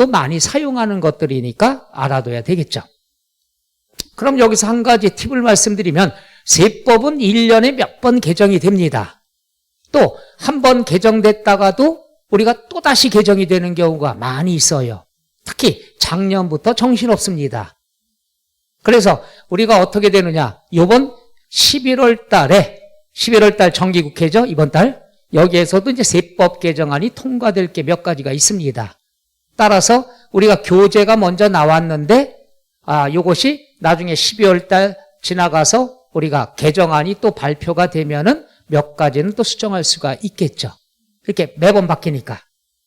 많이 사용하는 것들이니까 알아둬야 되겠죠. 그럼 여기서 한 가지 팁을 말씀드리면 세법은 1년에 몇 번 개정이 됩니다. 또 한 번 개정됐다가도 우리가 또다시 개정이 되는 경우가 많이 있어요. 특히 작년부터 정신없습니다. 그래서 우리가 어떻게 되느냐? 요번 11월 달에 11월 달 정기국회죠. 이번 달 여기에서도 이제 세법 개정안이 통과될 게 몇 가지가 있습니다. 따라서 우리가 교재가 먼저 나왔는데 아, 요것이 나중에 12월 달 지나가서 우리가 개정안이 또 발표가 되면은 몇 가지는 또 수정할 수가 있겠죠. 이렇게 매번 바뀌니까.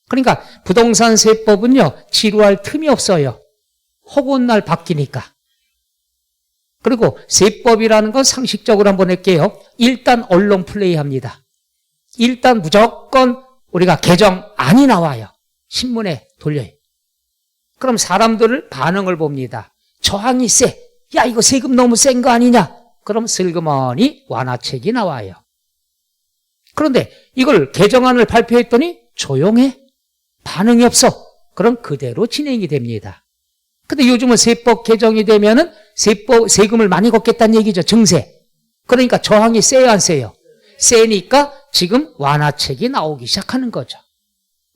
그러니까 부동산 세법은요, 지루할 틈이 없어요. 허구한 날 바뀌니까. 그리고 세법이라는 건 상식적으로 한번 할게요. 일단 언론 플레이 합니다. 일단 무조건 우리가 개정안이 나와요. 신문에 돌려요. 그럼 사람들을 반응을 봅니다. 저항이 세. 야, 이거 세금 너무 센 거 아니냐? 그럼 슬그머니 완화책이 나와요. 그런데 이걸 개정안을 발표했더니 조용해. 반응이 없어. 그럼 그대로 진행이 됩니다. 근데 요즘은 세법 개정이 되면은 세법, 세금을 많이 걷겠다는 얘기죠. 증세. 그러니까 저항이 세요, 안 세요? 세니까 지금 완화책이 나오기 시작하는 거죠.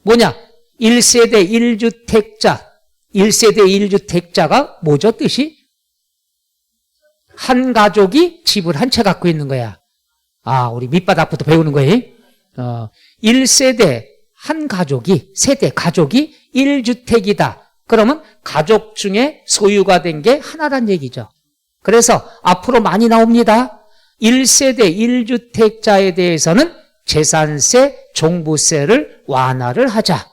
뭐냐? 1세대 1주택자, 1세대 1주택자가 뭐죠, 뜻이? 한 가족이 집을 한 채 갖고 있는 거야. 아, 우리 밑바닥부터 배우는 거예요. 어, 1세대 한 가족이, 세대 가족이 1주택이다. 그러면 가족 중에 소유가 된 게 하나란 얘기죠. 그래서 앞으로 많이 나옵니다. 1세대 1주택자에 대해서는 재산세, 종부세를 완화를 하자.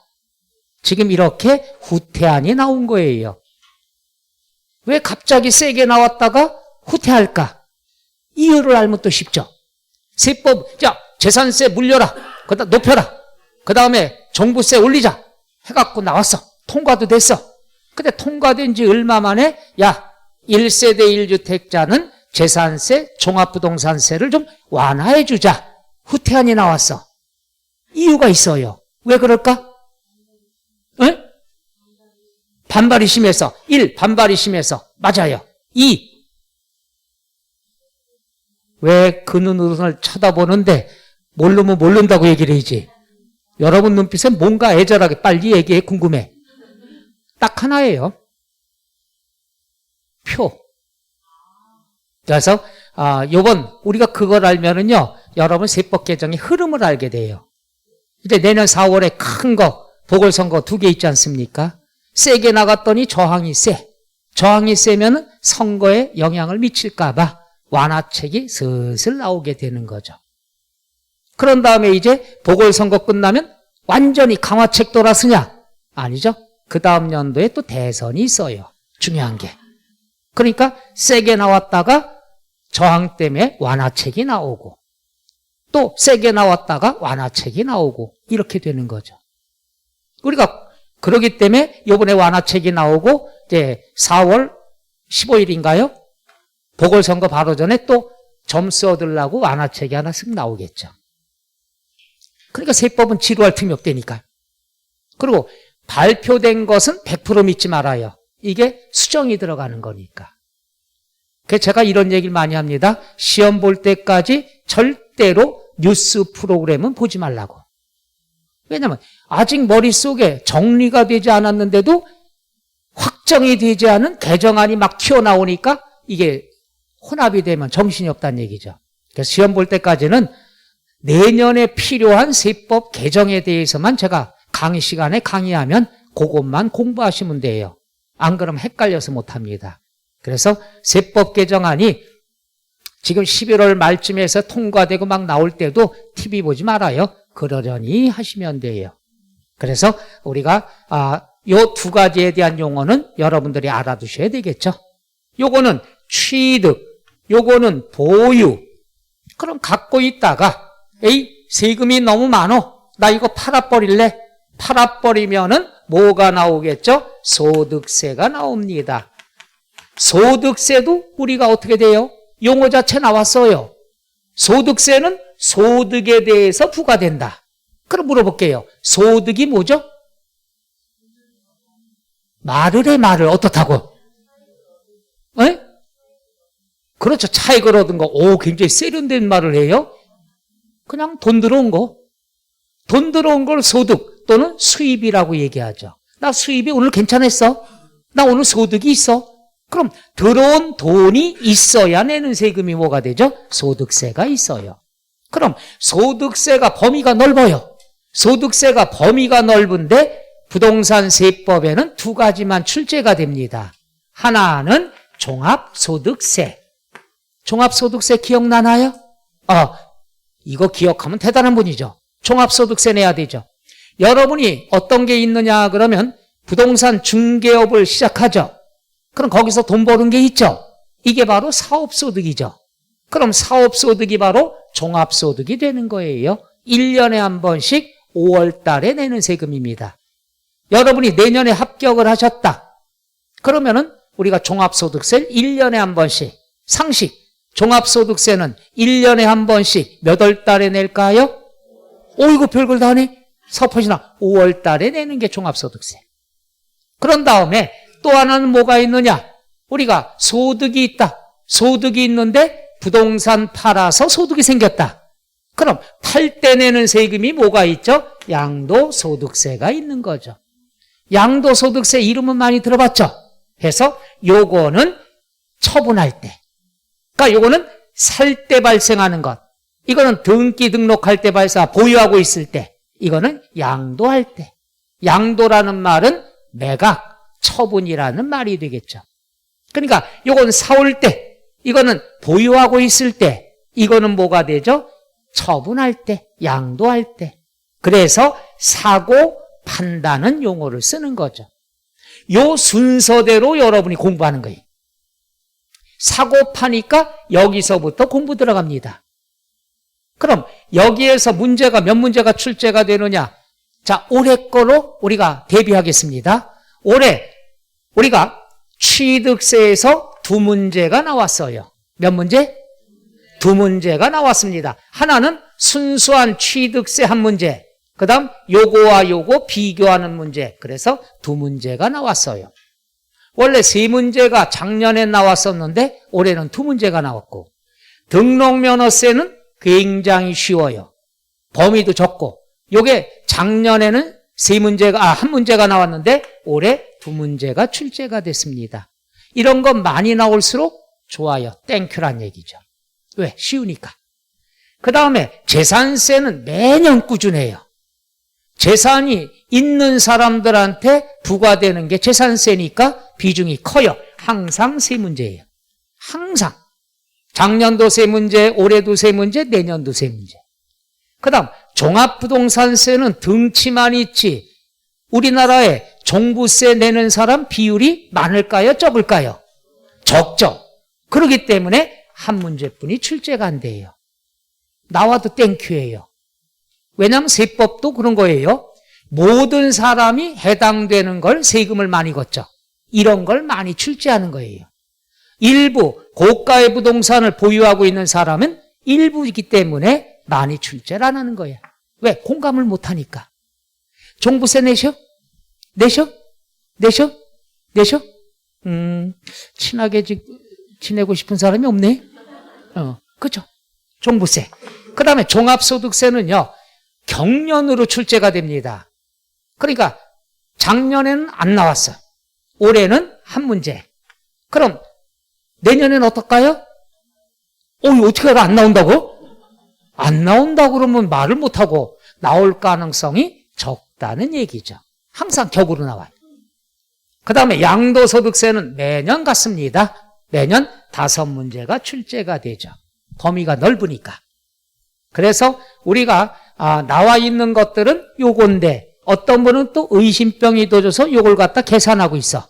지금 이렇게 후퇴안이 나온 거예요. 왜 갑자기 세게 나왔다가 후퇴할까? 이유를 알면 또 쉽죠. 세법, 자, 재산세 물려라. 그다 높여라. 그 다음에 종부세 올리자. 해갖고 나왔어. 통과도 됐어. 근데 통과된 지 얼마 만에, 야, 1세대 1주택자는 재산세, 종합부동산세를 좀 완화해 주자. 후퇴안이 나왔어. 이유가 있어요. 왜 그럴까? 응? 반발이 심해서. 1. 반발이 심해서. 맞아요. 2. 왜 그 눈으로 쳐다보는데 모르면 모른다고 얘기를 해야지. 여러분 눈빛에 뭔가 애절하게 빨리 얘기해 궁금해. 딱 하나예요. 표. 그래서 아, 요번 우리가 그걸 알면은요. 여러분 세법 개정의 흐름을 알게 돼요. 이제 내년 4월에 큰 거 보궐선거 두 개 있지 않습니까? 세게 나갔더니 저항이 세. 저항이 세면은 선거에 영향을 미칠까봐 완화책이 슬슬 나오게 되는 거죠. 그런 다음에 이제 보궐선거 끝나면 완전히 강화책 돌아서냐? 아니죠. 그 다음 연도에 또 대선이 있어요. 중요한 게. 그러니까 세게 나왔다가 저항 때문에 완화책이 나오고 또 세게 나왔다가 완화책이 나오고 이렇게 되는 거죠. 우리가 그러기 때문에 이번에 완화책이 나오고 이제 4월 15일인가요? 보궐선거 바로 전에 또 점수 얻으려고 완화책이 하나씩 나오겠죠. 그러니까 세법은 지루할 틈이 없다니까. 그리고 발표된 것은 100% 믿지 말아요. 이게 수정이 들어가는 거니까. 그래서 제가 이런 얘기를 많이 합니다. 시험 볼 때까지 절대로 뉴스 프로그램은 보지 말라고. 왜냐하면 아직 머릿속에 정리가 되지 않았는데도 확정이 되지 않은 개정안이 막 튀어나오니까 이게 혼합이 되면 정신이 없다는 얘기죠. 그래서 시험 볼 때까지는 내년에 필요한 세법 개정에 대해서만 제가 강의 시간에 강의하면 그것만 공부하시면 돼요. 안 그러면 헷갈려서 못합니다. 그래서 세법 개정안이 지금 11월 말쯤에서 통과되고 막 나올 때도 TV 보지 말아요. 그러려니 하시면 돼요. 그래서 우리가 아, 요 두 가지에 대한 용어는 여러분들이 알아두셔야 되겠죠. 요거는 취득, 요거는 보유. 그럼 갖고 있다가 에이 세금이 너무 많어. 나 이거 팔아버릴래. 팔아버리면은 뭐가 나오겠죠? 소득세가 나옵니다. 소득세도 우리가 어떻게 돼요? 용어 자체 나왔어요. 소득세는 소득에 대해서 부과된다. 그럼 물어볼게요. 소득이 뭐죠? 말을 해, 말을. 어떻다고? 에? 그렇죠. 차익을 얻은 거. 오, 굉장히 세련된 말을 해요. 그냥 돈 들어온 거. 돈 들어온 걸 소득 또는 수입이라고 얘기하죠. 나 수입이 오늘 괜찮았어. 나 오늘 소득이 있어. 그럼 들어온 돈이 있어야 내는 세금이 뭐가 되죠? 소득세가 있어요. 그럼 소득세가 범위가 넓어요. 소득세가 범위가 넓은데 부동산 세법에는 두 가지만 출제가 됩니다. 하나는 종합소득세. 종합소득세 기억나나요? 어, 이거 기억하면 대단한 분이죠. 종합소득세 내야 되죠. 여러분이 어떤 게 있느냐 그러면 부동산 중개업을 시작하죠. 그럼 거기서 돈 버는 게 있죠. 이게 바로 사업소득이죠. 그럼 사업소득이 바로 종합소득이 되는 거예요. 1년에 한 번씩 5월 달에 내는 세금입니다. 여러분이 내년에 합격을 하셨다. 그러면은 우리가 종합소득세를 1년에 한 번씩 상식 종합소득세는 1년에 한 번씩 몇 월 달에 낼까요? 오 이거 별걸 다 하네. 서포시나 5월 달에 내는 게 종합소득세. 그런 다음에 또 하나는 뭐가 있느냐? 우리가 소득이 있다. 소득이 있는데 부동산 팔아서 소득이 생겼다. 그럼 팔 때 내는 세금이 뭐가 있죠? 양도소득세가 있는 거죠. 양도소득세 이름은 많이 들어봤죠? 해서 요거는 처분할 때. 그러니까 요거는 살 때 발생하는 것. 이거는 등기 등록할 때 발생, 보유하고 있을 때. 이거는 양도할 때. 양도라는 말은 매각, 처분이라는 말이 되겠죠. 그러니까 요건 사올 때, 이거는 보유하고 있을 때, 이거는 뭐가 되죠? 처분할 때, 양도할 때. 그래서 사고 판다는 용어를 쓰는 거죠. 요 순서대로 여러분이 공부하는 거예요. 사고 파니까 여기서부터 공부 들어갑니다. 그럼 여기에서 문제가 몇 문제가 출제가 되느냐? 자, 올해 거로 우리가 대비하겠습니다. 올해 우리가 취득세에서 두 문제가 나왔어요. 몇 문제? 두 문제가 나왔습니다. 하나는 순수한 취득세 한 문제, 그 다음 요거와 요거 비교하는 문제. 그래서 두 문제가 나왔어요. 원래 세 문제가 작년에 나왔었는데 올해는 두 문제가 나왔고 등록면허세는 굉장히 쉬워요. 범위도 적고 요게 작년에는 세 문제가 아 한 문제가 나왔는데 올해 두 문제가 출제가 됐습니다. 이런 건 많이 나올수록 좋아요. 땡큐란 얘기죠. 왜? 쉬우니까. 그 다음에 재산세는 매년 꾸준해요. 재산이 있는 사람들한테 부과되는 게 재산세니까 비중이 커요. 항상 세 문제예요. 항상. 작년도 세 문제, 올해도 세 문제, 내년도 세 문제. 그 다음, 종합부동산세는 등치만 있지. 우리나라에 종부세 내는 사람 비율이 많을까요? 적을까요? 적죠. 그렇기 때문에 한 문제뿐이 출제가 안 돼요. 나와도 땡큐예요. 왜냐하면 세법도 그런 거예요. 모든 사람이 해당되는 걸 세금을 많이 걷죠. 이런 걸 많이 출제하는 거예요. 일부 고가의 부동산을 보유하고 있는 사람은 일부이기 때문에 많이 출제를 안 하는 거예요. 왜? 공감을 못 하니까. 종부세 내셔? 내셔? 내셔? 내셔? 음, 친하게 지, 지내고 싶은 사람이 없네? 어, 그죠? 종부세. 그 다음에 종합소득세는요, 경년으로 출제가 됩니다. 그러니까 작년에는 안 나왔어. 올해는 한 문제. 그럼 내년에는 어떨까요? 어, 어떻게 알아? 안 나온다고? 안 나온다고 그러면 말을 못하고 나올 가능성이 적다는 얘기죠. 항상 격으로 나와요. 그 다음에 양도소득세는 매년 같습니다. 매년 다섯 문제가 출제가 되죠. 범위가 넓으니까. 그래서 우리가 아, 나와 있는 것들은 요건데 어떤 분은 또 의심병이 도져서 요걸 갖다 계산하고 있어.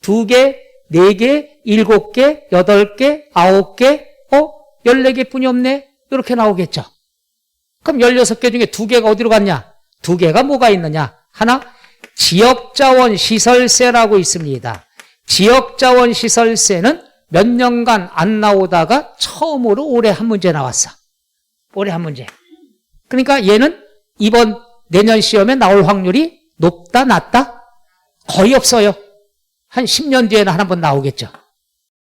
두 개, 네 개, 일곱 개, 여덟 개, 아홉 개, 어? 열네 개 뿐이 없네? 이렇게 나오겠죠. 그럼 열여섯 개 중에 두 개가 어디로 갔냐? 두 개가 뭐가 있느냐? 하나, 지역자원 시설세라고 있습니다. 지역자원 시설세는 몇 년간 안 나오다가 처음으로 올해 한 문제 나왔어. 올해 한 문제. 그러니까 얘는 이번 내년 시험에 나올 확률이 높다, 낮다? 거의 없어요. 한 10년 뒤에는 한번 나오겠죠.